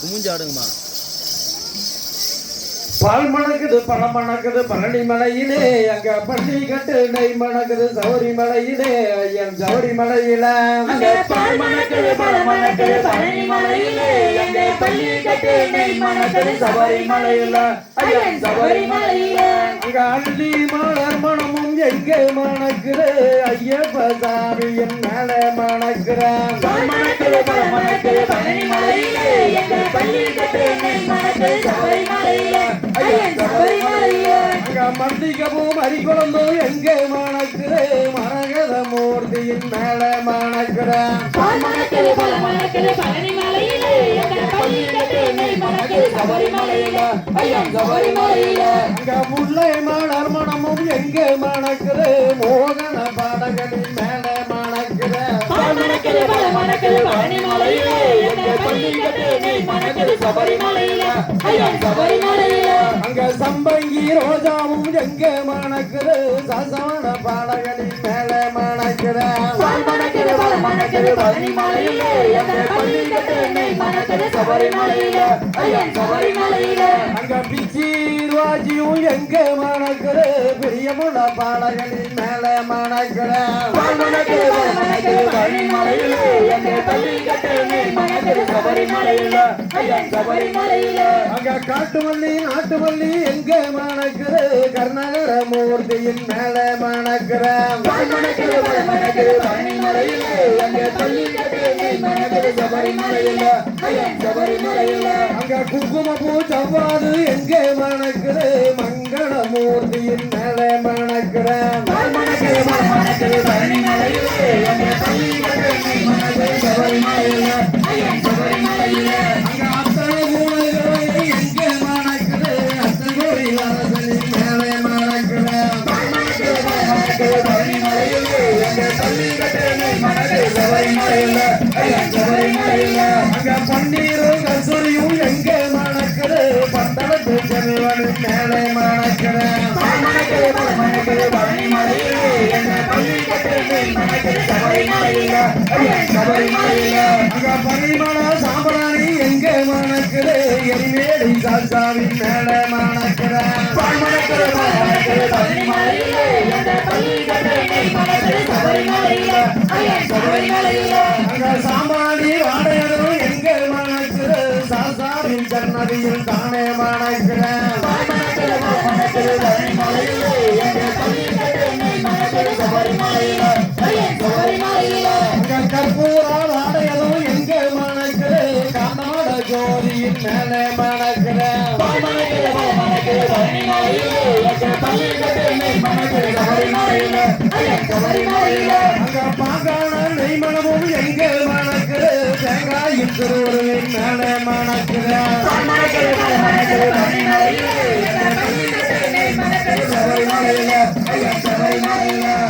குமிஞ்சு ஆடுங்கம்மா பால் மணக்குது பழம் மணக்குது பழனி மலையிலே அங்க பள்ளி கட்டு நெய் மணக்குது சௌரி மலையிலே ஐயன் சௌரி மலையில. அங்க பால் மணக்குது பழம் மணக்குது பழனி மலையிலே எங்க பள்ளி கட்டு நெய் மணக்குது சபரி மலையில ஐயன் சபரி மலையில. அங்க அள்ளி மலர் மணமும் எங்க மணக்குது ஐயப்ப சாமியின் மேல மணக்குறான் மந்திகமும் மணக்குது பழம் மணக்குது? அரிக்குழம்பும் மரகத மூர்த்தியின் மேல மணக்குறான் முல்லை மணக்குது மனமும் எங்கே பழனி மோகன எங்க பழம் எங்க மணக்குது அங்க சம்பங்கி ரோஜாவும் எங்க மணக்குது சசவன பாடகளின் மேல மணக்குது மணக்குது மணக்குது எங்க மணக்குது அங்க பிச்சி ராஜியும் எங்க மணக்குது பிரியமுள்ள பாடகளின் மேல மலையில அங்க காட்டுமல்லி நாட்டுமல்லி எங்க மணக்குது கர்நாடக மூர்த்தியின் மேல மணக்கிறேன் பால் மணக்குது பழம் மணக்குது சவ்வாது மணக்குது? மங்கள மூர்த்தியின் மேல மணக்கிறேன் மணக்கிறேன் பள்ளி கட்டு நெய் மணக்குது சபரி அங்க பன்னீரும் கசூரியும் எங்க மணக்குது பந்தளத்து மேல மணக்குது மணக்குது எங்க பள்ளி அங்க சாம்பராணி எங்க மணக்குது சாசாவின் மணக்குது மணக்குது பழம் மணக்குது பழனி மலையிலே எங்க சன்னதியில் தானே மணக்குது பால் மணக்குது பழம் மணக்குது பழனி ஜோதியின் மேல மணக்குது பால் மணக்குது எங்க பள்ளி எங்க எங்க பள்ளி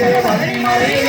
சபரி மலையில